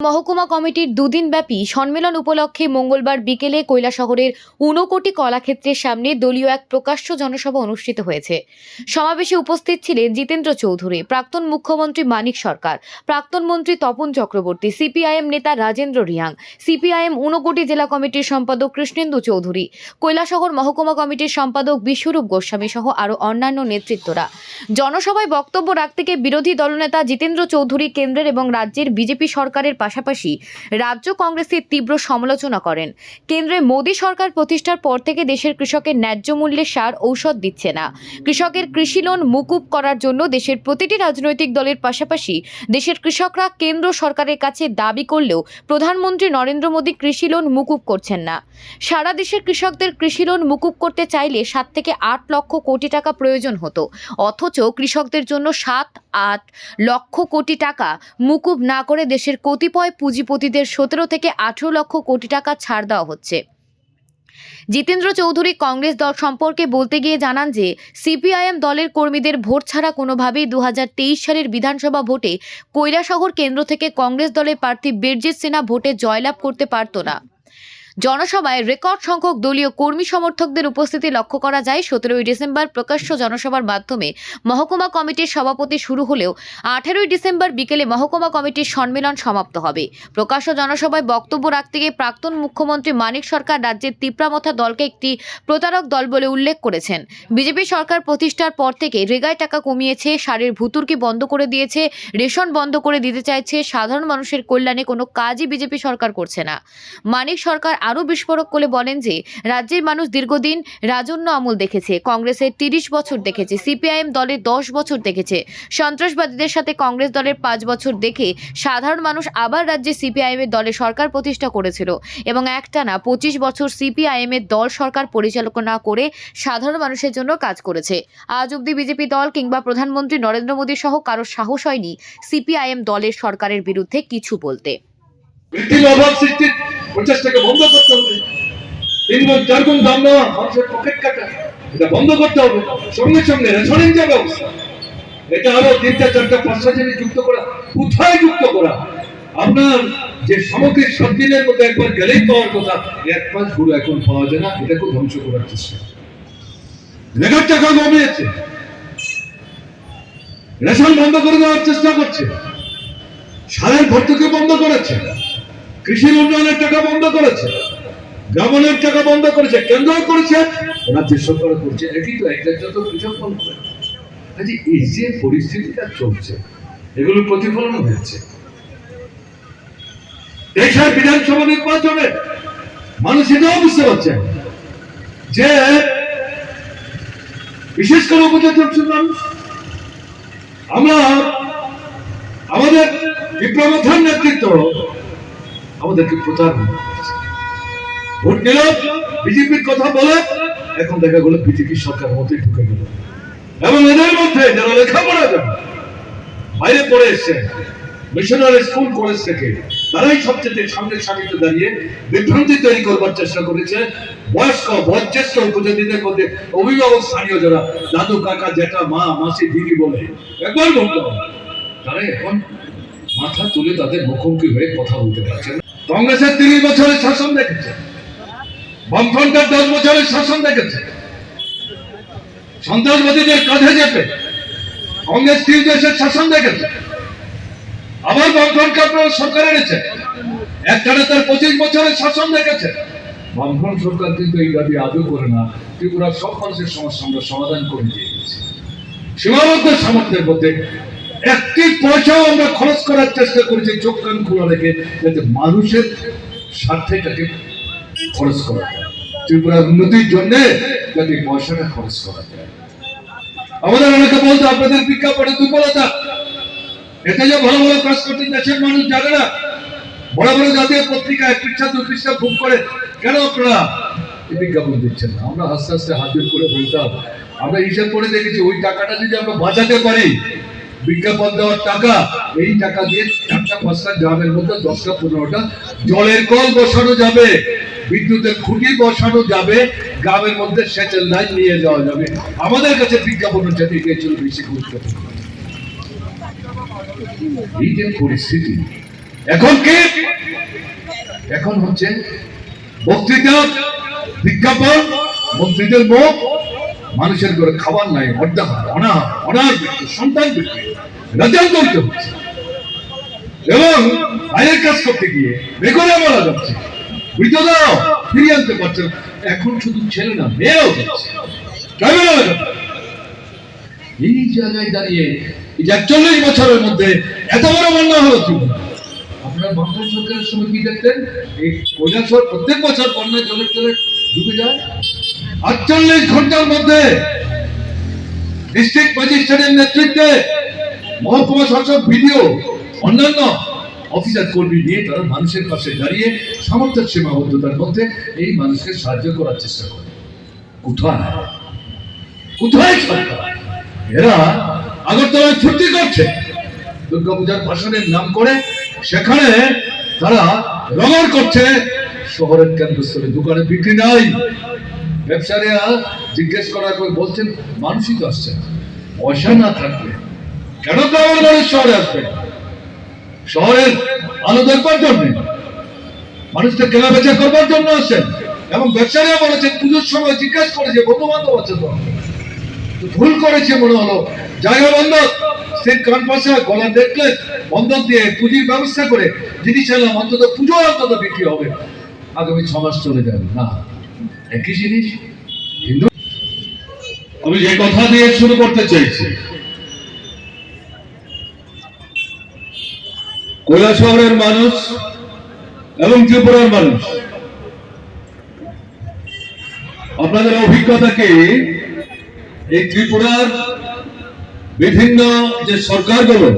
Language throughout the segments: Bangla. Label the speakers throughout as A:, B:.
A: মহকুমা কমিটির দুদিনব্যাপী সম্মেলন উপলক্ষে মঙ্গলবার বিকেলে কৈলাসহরের ঊনকোটি কলাক্ষেত্রের সামনে দলীয় এক প্রকাশ্য জনসভা অনুষ্ঠিত হয়েছে। সমাবেশে উপস্থিত ছিলেন জিতেন্দ্র চৌধুরী, প্রাক্তন মুখ্যমন্ত্রী মানিক সরকার, প্রাক্তন মন্ত্রী তপন চক্রবর্তী, সিপিআইএম নেতা রাজেন্দ্র রিয়াং, সিপিআইএম ঊনকোটি জেলা কমিটির সম্পাদক কৃষ্ণেন্দু চৌধুরী, কৈলাসহর মহকুমা কমিটির সম্পাদক বিশ্বরূপ গোস্বামী সহ আরও অন্যান্য নেতৃত্বরা। জনসভায় বক্তব্য রাখতে গিয়ে বিরোধী দলনেতা জিতেন্দ্র চৌধুরী কেন্দ্রের এবং রাজ্যের বিজেপি সরকারের পাশাপাশি রাজ্য কংগ্রেসের তীব্র সমালোচনা করেন। কেন্দ্রে মোদী সরকার প্রতিষ্ঠার পর থেকে দেশের কৃষকের ন্যায্য মূল্যে সার ঔষধ দিচ্ছে না। কৃষকের কৃষি লোন মুকুব করার জন্য দেশের প্রতিটি রাজনৈতিক দলের পাশাপাশি দেশের কৃষকরা কেন্দ্র সরকারের কাছে দাবি করলেও প্রধানমন্ত্রী নরেন্দ্র মোদী কৃষি লোন মুকুব করছেন না। সারা দেশের কৃষকদের কৃষি লোন মুকুব করতে চাইলে সাত থেকে আট লক্ষ কোটি টাকা প্রয়োজন হতো। অথচ কৃষকদের জন্য সাত, আট লক্ষ কোটি টাকা মুকুব না করে দেশের কতিপয় পুঁজিপতিদের সতেরো থেকে আঠেরো লক্ষ কোটি টাকা ছাড় দেওয়া হচ্ছে। জিতেন্দ্র চৌধুরী কংগ্রেস দল সম্পর্কে বলতে গিয়ে জানান যে, সিপিআইএম দলের কর্মীদের ভোট ছাড়া কোনোভাবেই দু হাজার তেইশ সালের বিধানসভা ভোটে কৈরাসহর কেন্দ্র থেকে কংগ্রেস দলের প্রার্থী বীরজিৎ সিনহা ভোটে জয়লাভ করতে পারত না। জনসভায় রেকর্ড সংখ্যক দলীয় কর্মী সমর্থকদের উপস্থিতি লক্ষ্য করা যায়। সতেরোই ডিসেম্বর প্রকাশ্য জনসভার মাধ্যমে মহকুমা কমিটির সভাপতি শুরু হলেও আঠেরোই ডিসেম্বর বিকেলে মহকুমা কমিটির সম্মেলন সমাপ্ত হবে। প্রকাশ্য জনসভায় বক্তব্য রাখতে গিয়ে প্রাক্তন মুখ্যমন্ত্রী মানিক সরকার রাজ্যের তিপ্রামথা দলকে একটি প্রতারক দল বলে উল্লেখ করেছেন। বিজেপি সরকার প্রতিষ্ঠার পর থেকে রেগায় টাকা কমিয়েছে সারের ভুতুরকি বন্ধ করে দিয়েছে, রেশন বন্ধ করে দিতে চাইছে, সাধারণ মানুষের কল্যাণে কোনো কাজই বিজেপি সরকার করছে না। মানিক সরকার আরও বিস্ফোরক করে বলেন যে, রাজ্যের মানুষ দীর্ঘদিন রাজন্য আমল দেখেছে। কংগ্রেসের তিরিশ বছর দেখেছে, সিপিআইএম দলের দশ বছর দেখেছে। সন্ত্রাসবাদীদের সাথে কংগ্রেস দলের পাঁচ বছর দেখে সাধারণ মানুষ আবার রাজ্যে সিপিআইএম এর দলে সরকার প্রতিষ্ঠা করেছিল এবং একটানা পঁচিশ বছর সিপিআইএম এর দল সরকার পরিচালনা করে সাধারণ মানুষের জন্য কাজ করেছে। আজ অবধি বিজেপি দল কিংবা প্রধানমন্ত্রী নরেন্দ্র মোদী সহ কারও সাহস হয়নি সিপিআইএম দলের সরকারের বিরুদ্ধে কিছু বলতে।
B: বৃদ্ধির অভাব সৃষ্টির প্রচেষ্টাকে বন্ধ করতে হবে। দাম নেওয়া মানুষের পকেট কাটা এটা বন্ধ করতে হবে। সঙ্গে সঙ্গে যে ব্যবস্থা, এটা আরও তিনটা চারটা পাঁচটা জিনিস যুক্ত করা, কোথায় যুক্ত করা? আপনার যে সামগ্রিক সাত দিনের মধ্যে একবার গেলেই পাওয়ার কথা এক এখন পাওয়া যায় না, এটাকে ধ্বংস করার চেষ্টা। রেখার টাকা কমিয়েছে। রেশন বন্ধ করে দেওয়ার চেষ্টা করছে। সারের ভর্তুকি বন্ধ করেছে। কৃষির উন্নয়নের টাকা বন্ধ করেছে গ্রামীণের টাকা বন্ধ করেছে, কেন্দ্র করেছে, রাজ্য সরকার করছে। একই তো একটা যত কৃষক বন্ধ করে। কাজে এই যে পরিস্থিতিটা চলছে এগুলোর প্রতিফলন হয়েছে। দেশের বিধানসভা নির্বাচনে মানুষ এটাও বুঝতে পারছে যে বিশেষ করে উপজাতীয় অংশের মানুষ, আমরা আমাদের বিপ্লবধার নেতৃত্ব আমাদেরকে করছে। ভোট নিল বিজেপির কথা বলে, এখন দেখা গেল বিজেপি সরকার মধ্যে ঢুকে গেল এবং এদের মধ্যে যারা লেখাপড়া জানে, বাইরে পড়ে এসছে মিশনারি স্কুল কলেজ থেকে, তারাই সবচেয়ে সামনে সারিতে দাঁড়িয়ে বিভ্রান্তি তৈরি করবার চেষ্টা করেছে বয়স্ক, বয়োজ্যেষ্ঠ উপজাতিদের মধ্যে অভিভাবক স্থানীয় যারা, দাদু, কাকা জেঠা মা, মাসি, দিদি বলে, একবার বলতে তারা এখন মাথা তুলে তাদের মুখোমুখি হয়ে কথা বলতে পারছে। কংগ্রেসের তিরিশ বছরের শাসন দেখেছে। বামফ্রন্টের দশ বছরের শাসন দেখেছে। সন্ত্রাসবাদীদের কাঁধে চেপে কংগ্রেস তিন দেশের শাসন দেখেছে। আবার বামফ্রন্টকে আপনারা সরকার এনেছে। একটানা তার পঁচিশ বছরের শাসন দেখেছে। বামফ্রন্ট সরকার কিন্তু এই দাবি আদৌ করে না। ত্রিপুরার সব মানুষের সমস্যা আমরা সমাধান করে দিয়ে গেছি সীমাবদ্ধ সামর্থ্যের মধ্যে একটি পয়সাও আমরা খরচ করার চেষ্টা করেছি, চোখ কান খোলা রেখে যাতে মানুষের স্বার্থে তাকে খরচ করা যায়। ত্রিপুরার উন্নতির জন্য যাতে পয়সাটা খরচ করা যায়। আমাদের অনেকে বলতো, আপনাদের বিজ্ঞাপনে দুর্বলতা। এতে যে ভালো ভালো কাজ করতে দেশের মানুষ জানে না। বড় বড় জাতীয় পত্রিকা, এক পৃষ্ঠা দু পৃষ্ঠা বুক করে, কেন আপনারা বিজ্ঞাপন দিচ্ছেন না? আমরা আস্তে আস্তে হাত করে বলতাম, আমরা হিসাব করে দেখেছি, ওই টাকাটা যদি আমরা বাঁচাতে পারি বিজ্ঞাপন দেওয়ার টাকা, এই টাকা দিয়ে চারটা পাঁচটা গ্রামের মধ্যে দশটা পনেরোটা জলের কল বসানো যাবে, বিদ্যুতের খুঁটি বসানো যাবে, গ্রামের মধ্যে সেচের লাইন নিয়ে যাওয়া যাবে। আমাদের কাছে বিজ্ঞাপনের সাথে এটাই ছিল বেশি গুরুত্বপূর্ণ এই যে পরিস্থিতি, এখন কি? এখন হচ্ছে বক্তৃতা, বিজ্ঞাপন, মন্ত্রীদের মুখ মানুষের করে খাবার নাই অর্ধাহার অনাহার অনাহার বৃত্তি সন্তান রেজাল্ট করতে হচ্ছে। এবং বাইরের কাজ করতে গিয়ে বেগুনে বলা যাচ্ছে। বৃদ্ধরাও ফিরিয়ে আনতে পারছে এখন শুধু ছেলে না, মেয়েও যাচ্ছে। এই জায়গায় দাঁড়িয়ে এই একচল্লিশ বছরের মধ্যে এত বড় বন্যা হলো কি আপনার বাংলা সরকারের সময় কি দেখতেন? এই কৈলাসর প্রত্যেক বছর বন্যায় জলে জলে ডুবে যায়। আটচল্লিশ ঘণ্টার মধ্যে ডিস্ট্রিক্ট ম্যাজিস্ট্রেটের নেতৃত্বে মহকুমা শাসক ভিডিও, অন্যান্য অফিসার কর্মী নিয়ে তারা মানুষের পাশে দাঁড়িয়ে সামর্থ্যের সীমাবদ্ধতার মধ্যে এই মানুষকে সাহায্য করার চেষ্টা করে। কোথায়? কোথায় সরকার এরা আগরতলায় ছুটি করছে। দুর্গাপূজার ভাষণের নাম করে সেখানে তারা রগর করছে। শহরের কেন্দ্রস্থলে দোকানে বিক্রি নাই। ব্যবসায়ীরা জিজ্ঞেস করার পর বলছেন, মানুষই তো আসছে পয়সা না থাকবে কেন গ্রামের মানুষ শহরে আসবে? শহরের আলো দেখবার জন্য। মানুষকে কেনা বেচা করবার জন্য আসছেন। এবং ব্যবসায়ীরা বলেছেন, পুজোর সময় জিজ্ঞেস করেছে বন্ধু বান্ধব আছে তো। ভুল করেছে মনে হলো। যাই হোক বন্ধক কান পাশে গলা দেখলে বন্ধক দিয়ে পুঁজির ব্যবস্থা করে জিনিস এলাম অন্তত পুজো অন্তত বিক্রি হবে। আগামী ছ মাস চলে যাবে। না একই জিনিস, হিন্দু? আমি যে কথা দিয়ে শুরু করতে চাইছি কৈলাসহরের মানুষ এবং ত্রিপুরার মানুষ, আপনাদের অভিজ্ঞতাকে এই ত্রিপুরার বিভিন্ন যে সরকারগুলো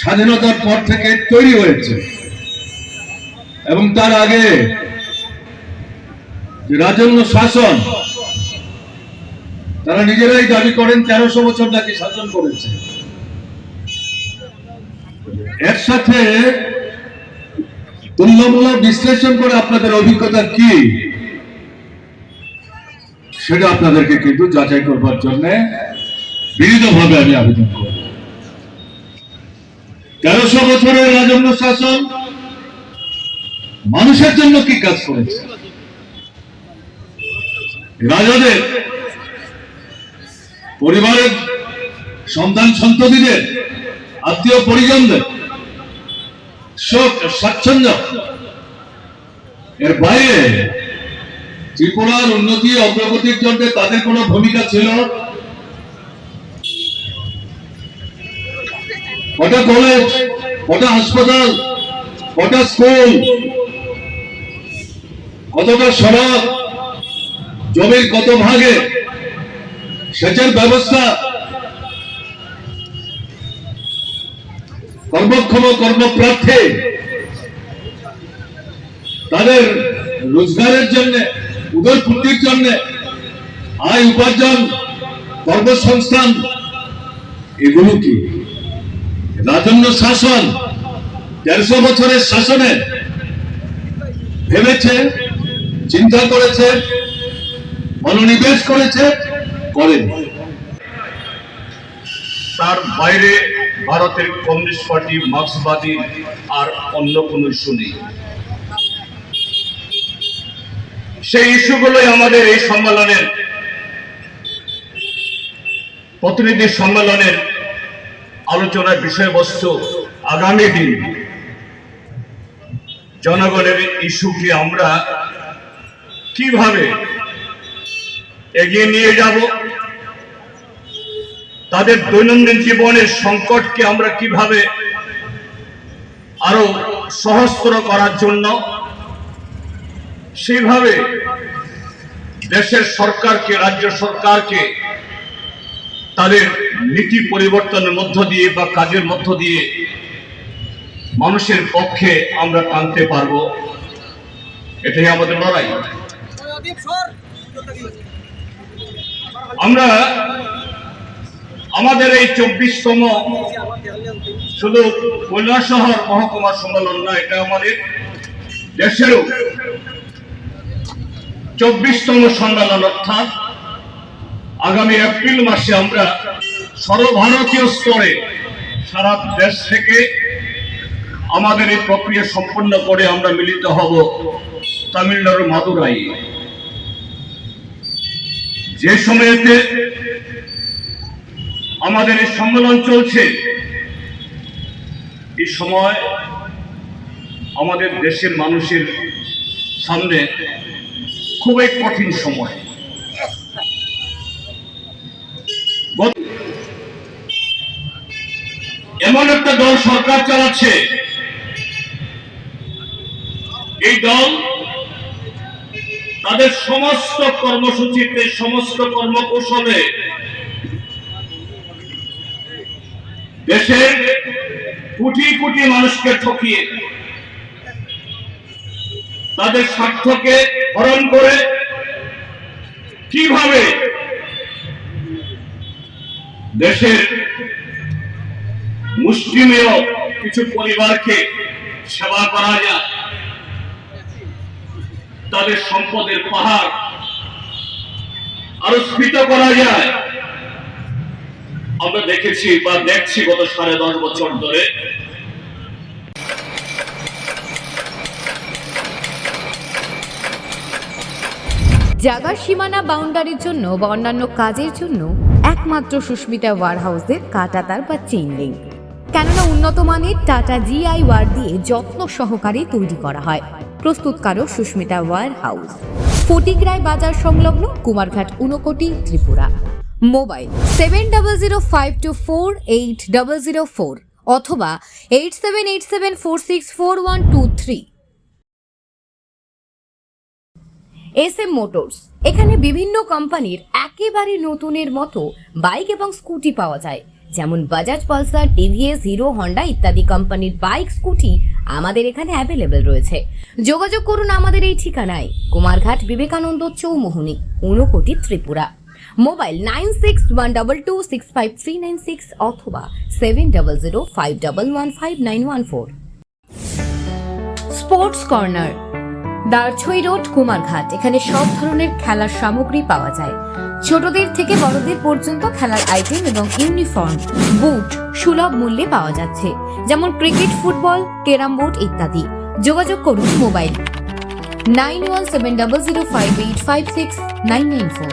B: স্বাধীনতার পর থেকে তৈরি হয়েছে এবং তার আগে রাজন্য শাসন, তারা নিজেরাই দাবি করেন তেরোশো বছর নাকি শাসন করেছে। এর সাথে তুল্যমূলক বিশ্লেষণ করে আপনাদের অভিজ্ঞতা কি? সেটা আপনাদেরকে কিন্তু যাচাই করবার জন্য বিনীতভাবে আমি আবেদন করব। তেরোশো বছরের রাজন্য শাসন মানুষের জন্য কি কাজ করেছে? রাজাদের পরিবারের সন্তান সন্ততিদের, আত্মীয় পরিজনদের শোক, স্বাচ্ছন্দ্য। এর বাইরে ত্রিপুরার উন্নতি অগ্রগতির জন্য তাদের কোনো ভূমিকা ছিল? কটা কলেজ কটা হাসপাতাল, কটা স্কুল কতটা সড়ক জমির কত ভাগে? সেচের ব্যবস্থা। কর্মক্ষম কর্মপ্রার্থী। তাদের রোজগারের জন্য উদয়পূর্তির জন্য, আয় উপার্জন, কর্মসংস্থান, এগুলো কি? রাজন্য শাসন দেড়শো বছরের শাসনে ভেবেছে, চিন্তা করেছে মনোনিবেশ করেছে, করেন।
C: তার বাইরে ভারতের কমিউনিস্ট পার্টি, মার্ক্সবাদী আর অন্য কোনো ইস্যু নেই। সেই ইস্যুগুলোই আমাদের এই সম্মেলনের প্রতিনিধি সম্মেলনের আলোচনার বিষয়বস্তু আগামী দিন। জনগণের ইস্যুকে আমরা কীভাবে এগিয়ে নিয়ে যাব। তাদের দৈনন্দিন জীবনের সংকটকে আমরা কীভাবে আরও সহস্র করার জন্য সেইভাবে দেশের সরকারকে, রাজ্য সরকারকে তাদের নীতি পরিবর্তনের মধ্য দিয়ে বা কাজের মধ্য দিয়ে মানুষের পক্ষে আমরা টানতে পারব। এটাই আমাদের লড়াই। আমরা আমাদের এই চব্বিশতম শুধু কৈলাসহর মহকুমা সম্মেলন না এটা আমাদের দেশেরও চব্বিশতম সম্মেলন, অর্থাৎ আগামী এপ্রিল মাসে আমরা সর্বভারতীয় স্তরে সারা দেশ থেকে আমাদের এই প্রক্রিয়া সম্পন্ন করে আমরা মিলিত হব তামিলনাড়ুর মাদুরাই যে সময়েতে আমাদের এই সম্মেলন চলছে, এই সময় আমাদের দেশের মানুষের সামনে খুবই কঠিন সময়। এমন একটা দল সরকার চালাচ্ছে। এই দল তাদের সমস্ত কর্মসূচিতে, সমস্ত কর্মকৌশলে দেশের কোটি কোটি মানুষকে ঠকিয়ে তাদের স্বার্থকে হরণ করে কীভাবে দেশের মুষ্টিমেয় কিছু পরিবারকে সেবা করা যায়? তাদের সম্পদের পাহাড় আরও স্ফীত করা যায়। আমরা দেখেছি বা দেখছি গত সাড়ে দশ বছর ধরে।
A: জাগার সীমানা বাউন্ডারির জন্য বা অন্যান্য কাজের জন্য একমাত্র সুস্মিতা ওয়ার হাউসের কাটাতার বা চেইন লিঙ্ক কেননা উন্নত মানের টাটা জিআই ওয়ার দিয়ে যত্ন সহকারে তৈরি করা হয়। প্রস্তুতকারক সুস্মিতা ওয়ার হাউস ফটিকরায় বাজার সংলগ্ন Kumarghat Unakoti Tripura. Mobile seven double zero five two four eight double zero four অথবা eight seven eight seven four six four one two three. S M motors, এখানে বিভিন্ন কোম্পানির একেবারে নতুনের মতো বাইক এবং স্কুটি পাওয়া যায়। যেমন Bajaj Pulsar TVS Hero Honda ইত্যাদি কোম্পানির বাইক স্কুটি আমাদের এখানে অ্যাভেলেবেল রয়েছে। যোগাযোগ করুন আমাদের এই ঠিকানায়। Kumarghat Vivekananda Choumohani, Unakoti Tripura. Mobile nine six one double two six five three nine six অথবা seven double zero five double one five nine one four sports corner Darchhai road, Kumarghat. এখানে সব ধরনের খেলার সামগ্রী পাওয়া যায়। ছোটদের থেকে বড়দের পর্যন্ত খেলার আইটেম এবং ইউনিফর্ম, বুট সুলভ মূল্যে পাওয়া যাচ্ছে। যেমন ক্রিকেট, ফুটবল, ক্যারাম বোর্ড ইত্যাদি। যোগাযোগ করুন mobile nine one seven double zero five eight five six nine nine four.